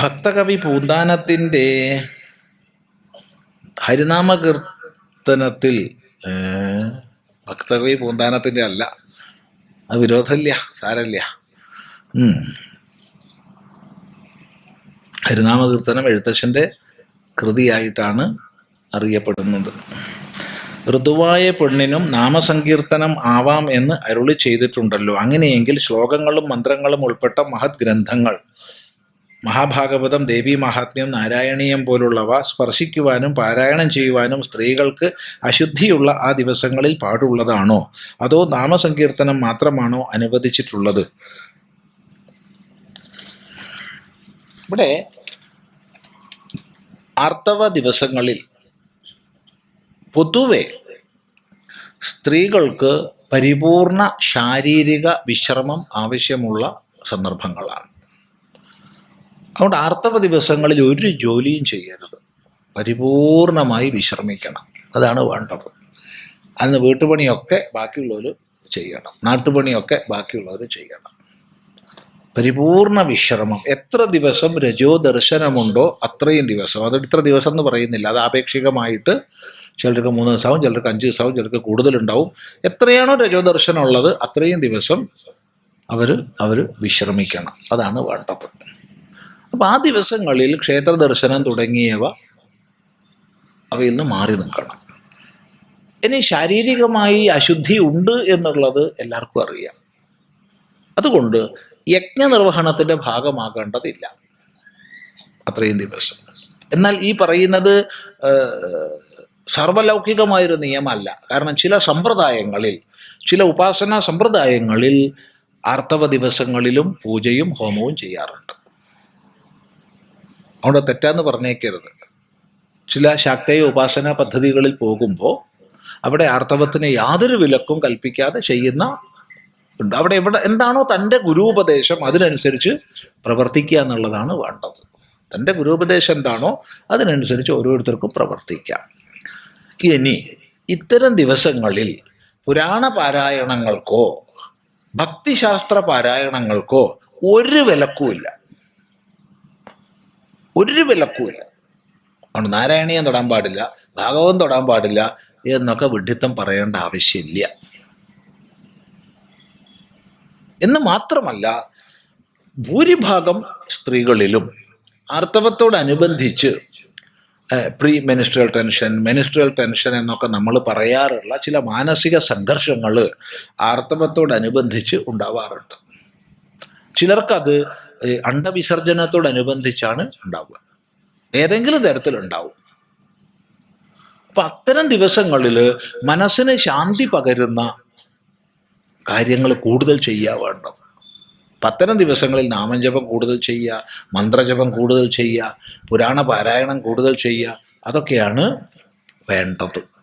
ഭക്തകവി പൂന്താനത്തിന്റെ ഹരിനാമകീർത്തനത്തിൽ കീർത്തനത്തിൽ ഭക്തകവി പൂന്താനത്തിന്റെ അല്ല അത് വിരോധമില്ല സാരമില്ല ഹരിനാമ ഹരിനാമകീർത്തനം എഴുത്തച്ഛന്റെ കൃതിയായിട്ടാണ് അറിയപ്പെടുന്നത്. ഋതുവായ പെണ്ണിനും നാമസങ്കീർത്തനം ആവാം എന്ന് അരുളി ചെയ്തിട്ടുണ്ടല്ലോ. അങ്ങനെയെങ്കിൽ ശ്ലോകങ്ങളും മന്ത്രങ്ങളും ഉൾപ്പെട്ട മഹത് ഗ്രന്ഥങ്ങൾ മഹാഭാഗവതം ദേവി മഹാത്മ്യം നാരായണീയം പോലുള്ളവ സ്പർശിക്കുവാനും പാരായണം ചെയ്യുവാനും സ്ത്രീകൾക്ക് അശുദ്ധിയുള്ള ആ ദിവസങ്ങളിൽ പാടുള്ളതാണോ? അതോ നാമസങ്കീർത്തനം മാത്രമാണോ അനുവദിച്ചിട്ടുള്ളത്? ഇവിടെ ആർത്തവ ദിവസങ്ങളിൽ പൊതുവെ സ്ത്രീകൾക്ക് പരിപൂർണ ശാരീരിക വിശ്രമം ആവശ്യമുള്ള സന്ദർഭങ്ങളാണ്. അതുകൊണ്ട് ആർത്തവ ദിവസങ്ങളിൽ ഒരു ജോലിയും ചെയ്യരുത്. പരിപൂർണമായി വിശ്രമിക്കണം. അതാണ് വേണ്ടത്. അന്ന് വീട്ടുപണിയൊക്കെ ബാക്കിയുള്ളവർ ചെയ്യണം. നാട്ടുപണിയൊക്കെ ബാക്കിയുള്ളവർ ചെയ്യണം. പരിപൂർണ വിശ്രമം. എത്ര ദിവസം രജോ ദർശനമുണ്ടോ അത്രയും ദിവസം. അത് ഇത്ര ദിവസം എന്ന് പറയുന്നില്ല. അത് ആപേക്ഷികമായിട്ട് ചിലർക്ക് മൂന്ന് ദിവസമാവും ചിലർക്ക് അഞ്ച് ദിവസമാവും ചിലർക്ക് കൂടുതലുണ്ടാവും. എത്രയാണോ രജോദർശനം ഉള്ളത് അത്രയും ദിവസം അവർ അവർ വിശ്രമിക്കണം. അതാണ് വേണ്ടത്. അപ്പോൾ ആ ദിവസങ്ങളിൽ ക്ഷേത്ര ദർശനം തുടങ്ങിയവ അവയിൽ നിന്ന് മാറി നിൽക്കണം. ഇനി ശാരീരികമായി അശുദ്ധി ഉണ്ട് എന്നുള്ളത് എല്ലാവർക്കും അറിയാം. അതുകൊണ്ട് യജ്ഞനിർവഹണത്തിന്റെ ഭാഗമാകേണ്ടതില്ല. അത്രയും ദിവസം. എന്നാൽ ഈ പറയുന്നത് സർവലൗകികമായൊരു നിയമമല്ല. കാരണം ചില സമ്പ്രദായങ്ങളിൽ ചില ഉപാസനാ സമ്പ്രദായങ്ങളിൽ ആർത്തവ ദിവസങ്ങളിലും പൂജയും ഹോമവും ചെയ്യാറുണ്ട്. അവിടെ തെറ്റാന്ന് പറഞ്ഞേക്കരുത്. ചില ശാക്തേയ ഉപാസനാ പദ്ധതികളിൽ പോകുമ്പോൾ അവിടെ ആർത്തവത്തിന് യാതൊരു വിലക്കും കൽപ്പിക്കാതെ ചെയ്യുന്ന ഉണ്ട്. അവിടെ എവിടെ എന്താണോ തന്റെ ഗുരുപദേശം അതിനനുസരിച്ച് പ്രവർത്തിക്കുക എന്നുള്ളതാണ് വേണ്ടത്. തന്റെ ഗുരുപദേശം എന്താണോ അതിനനുസരിച്ച് ഓരോരുത്തർക്കും പ്രവർത്തിക്കാം. ഇനി ഇത്തരം ദിവസങ്ങളിൽ പുരാണ പാരായണങ്ങൾക്കോ ഭക്തിശാസ്ത്ര പാരായണങ്ങൾക്കോ ഒരു വിലക്കുമില്ല. ഒരു വിലക്കുമില്ല. അതുകൊണ്ട് നാരായണീയം തൊടാൻ പാടില്ല ഭാഗവതം തൊടാൻ പാടില്ല എന്നൊക്കെ വിഡ്ഢിത്തം പറയേണ്ട ആവശ്യമില്ല. എന്ന് മാത്രമല്ല ഭൂരിഭാഗം സ്ത്രീകളിലും ആർത്തവത്തോടനുബന്ധിച്ച് pre menstrual tension menstrual tension എന്നൊക്കെ നമ്മൾ പറയാറുള്ള ചില മാനസിക സംഘർഷങ്ങൾ ആർത്തവത്തോടനുബന്ധിച്ച് ഉണ്ടാവാറുണ്ട്. ചിലർക്കത് അണ്ടവിസർജനത്തോടനുബന്ധിച്ചാണ് ഉണ്ടാവുക. ഏതെങ്കിലും തരത്തിലുണ്ടാവും. അപ്പം അത്തരം ദിവസങ്ങളിൽ മനസ്സിന് ശാന്തി പകരുന്ന കാര്യങ്ങൾ കൂടുതൽ ചെയ്യുക വേണ്ടത് അത്തരം ദിവസങ്ങളിൽ നാമജപം കൂടുതൽ ചെയ്യുക മന്ത്രജപം കൂടുതൽ ചെയ്യുക പുരാണ പാരായണം കൂടുതൽ ചെയ്യുക അതൊക്കെയാണ് വേണ്ടത്.